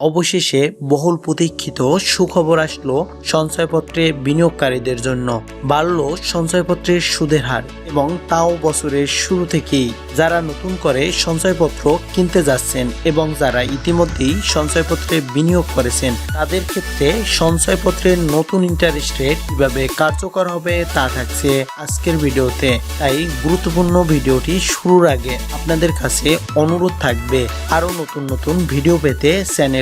অবশেষে বহুল প্রতীক্ষিত সুখবর আসলো সঞ্চয়পত্রে বিনিয়োগকারীদের জন্য। বাড়ল সঞ্চয়পত্রের সুদের হার এবং তাও বছরের শুরু থেকেই যারা নতুন করে সঞ্চয়পত্র কিনতে যাচ্ছেন এবং যারা ইতিমধ্যেই সঞ্চয়পত্রে বিনিয়োগ করেছেন, তাদের ক্ষেত্রে সঞ্চয়পত্রের নতুন ইন্টারেস্ট রেট কীভাবে কার্যকর হবে তা থাকছে আজকের ভিডিওতে। তাই গুরুত্বপূর্ণ ভিডিওটি শুরুর আগে আপনাদের কাছে অনুরোধ থাকবে, আরও নতুন নতুন ভিডিও পেতে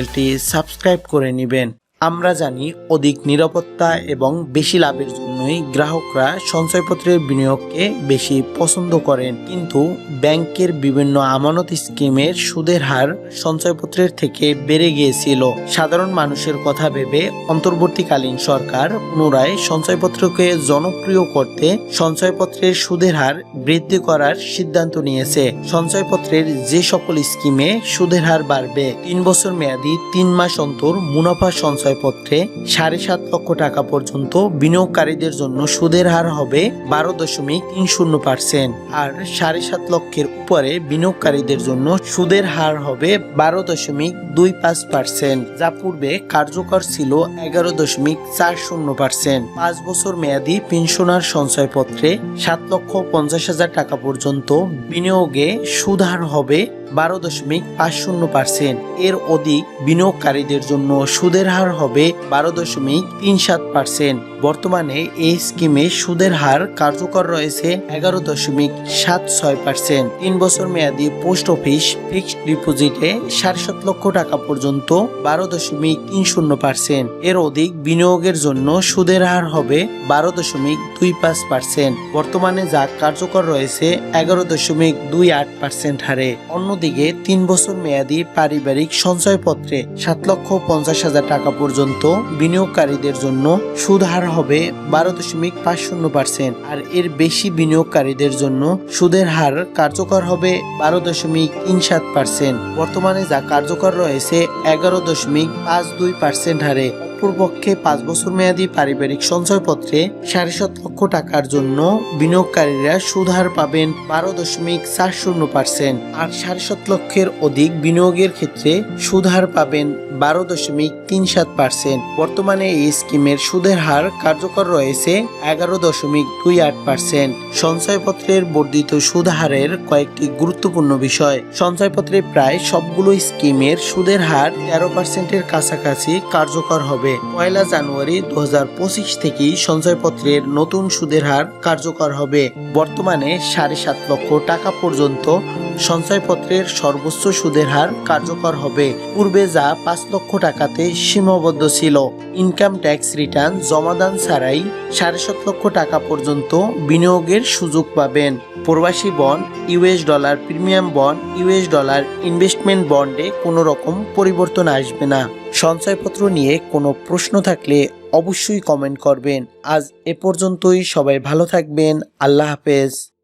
চ্যানেলটি সাবস্ক্রাইব করে নেবেন। আমরা জানি অধিক নিরাপত্তা এবং বেশি লাভের জন্যই গ্রাহকরা সঞ্চয়পত্রের বিনিয়োগকে বেশি পছন্দ করেন। কিন্তু ব্যাংকের বিভিন্ন আমানত স্কিমের সুদের হার সঞ্চয়পত্রের থেকে বেড়ে গিয়েছিল। সাধারণ মানুষের কথা ভেবে অন্তর্বর্তীকালীন সরকার পুনরায় সঞ্চয়পত্রকে জনপ্রিয় করতে সঞ্চয়পত্রের সুদের হার বৃদ্ধি করার সিদ্ধান্ত নিয়েছে। সঞ্চয়পত্রের যে সকল স্কিমে সুদের হার বাড়বে, তিন বছর মেয়াদি তিন মাস অন্তর মুনাফা সঞ্চয়পত্রে সাড়ে সাত লক্ষ টাকা পর্যন্ত বিনিয়োগকারীদের জন্য সুদের হার হবে বারো দশমিক তিন শূন্য পার্সেন্ট আর সাড়ে সাত লক্ষের উপরে বিনিয়োগকারীদের জন্য সুদের হার হবে বারো দশমিক দুই পাঁচ পার্সেন্ট, যা পূর্বে কার্যকর ছিল এগারো দশমিক চার শূন্য পার্সেন্ট। পাঁচ বছর মেয়াদি পেনশনার সঞ্চয়পত্রে সাত লক্ষ পঞ্চাশ হাজার টাকা পর্যন্ত বিনিয়োগে সুদ হার হবে বারো দশমিক পাঁচ শূন্য পার্সেন্ট। এর অধিক বিনিয়োগকারীদের জন্য সুদের হার হবে বারো দশমিক তিন সাত পার্সেন্ট। বর্তমানে এই স্কিমে সুদের হার কার্যকর রয়েছে এগারো দশমিক সাত ছয় পার্সেন্ট। তিন বছর মেয়াদি পোস্ট অফিস ফিক্সড ডিপোজিটে সাড়ে সাত লক্ষ টাকা পর্যন্ত বারো দশমিক তিন শূন্য পার্সেন্ট। এর অধিক বিনিয়োগের জন্য সুদের হার হবে বারো দশমিক দুই পাঁচ পার্সেন্ট। বর্তমানে যা কার্যকর রয়েছে এগারো দশমিক দুই আট পার্সেন্ট হারে। অন্যদিকে তিন বছর মেয়াদি পারিবারিক সঞ্চয়পত্রে সাত লক্ষ পঞ্চাশ হাজার টাকা পর্যন্ত বিনিয়োগকারীদের জন্য সুদ হার হবে বারো দশমিক পাঁচ শূন্য পার্সেন্ট। আর এর বেশি বিনিয়োগকারীদের জন্য সুদের হার কার্যকর হবে বারো দশমিক তিন সাত পার্সেন্ট। বর্তমানে যা কার্যকর রয়েছে এগারো দশমিক পাঁচ দুই পার্সেন্ট হারে। অপরপক্ষে পাঁচ বছর মেয়াদী পারিবারিক সঞ্চয়পত্রে সাড়ে সাত লক্ষ টাকার জন্য বিনিয়োগকারীরা সুদ হার পাবেন বারো দশমিক চার শূন্য পার্সেন্ট আর সাড়ে সাত লক্ষের অধিক বিনিয়োগের ক্ষেত্রে সুদ হার পাবেন বারো দশমিক তিন সাত পার্সেন্ট। বর্তমানে এই স্কিমের সুদের হার কার্যকর রয়েছে এগারো দশমিক দুই আট পার্সেন্ট। সঞ্চয়পত্রের বর্ধিত সুদ হারের কয়েকটি গুরুত্বপূর্ণ বিষয়। সঞ্চয়পত্রে প্রায় সবগুলো স্কিমের সুদের হার তেরো পার্সেন্টের কাছাকাছি কার্যকর হবে। পয়লা জানুয়ারি দু হাজার থেকেই সঞ্চয়পত্রের নতুন সুদের হার কার্যকর হবে। বর্তমানে সাড়ে সাত লক্ষ টাকা পর্যন্ত সঞ্চয়পত্রের সর্বোচ্চ সুদের হার কার্যকর হবে। পূর্বে যা পাঁচ লক্ষ টাকাতে সীমাবদ্ধ ছিল। ইনকাম ট্যাক্স রিটার্ন জমাদান ছাড়াই সাড়ে সাত লক্ষ টাকা পর্যন্ত বিনিয়োগের সুযোগ পাবেন। প্রবাসী bond US dollar premium bond US dollar investment বন্ডে কোনো রকম পরিবর্তন আসবে না। সঞ্চয়পত্র নিয়ে কোনো প্রশ্ন থাকলে অবশ্যই কমেন্ট করবেন। আজ এ পর্যন্তই। সবাই ভালো থাকবেন। আল্লাহ হাফেজ।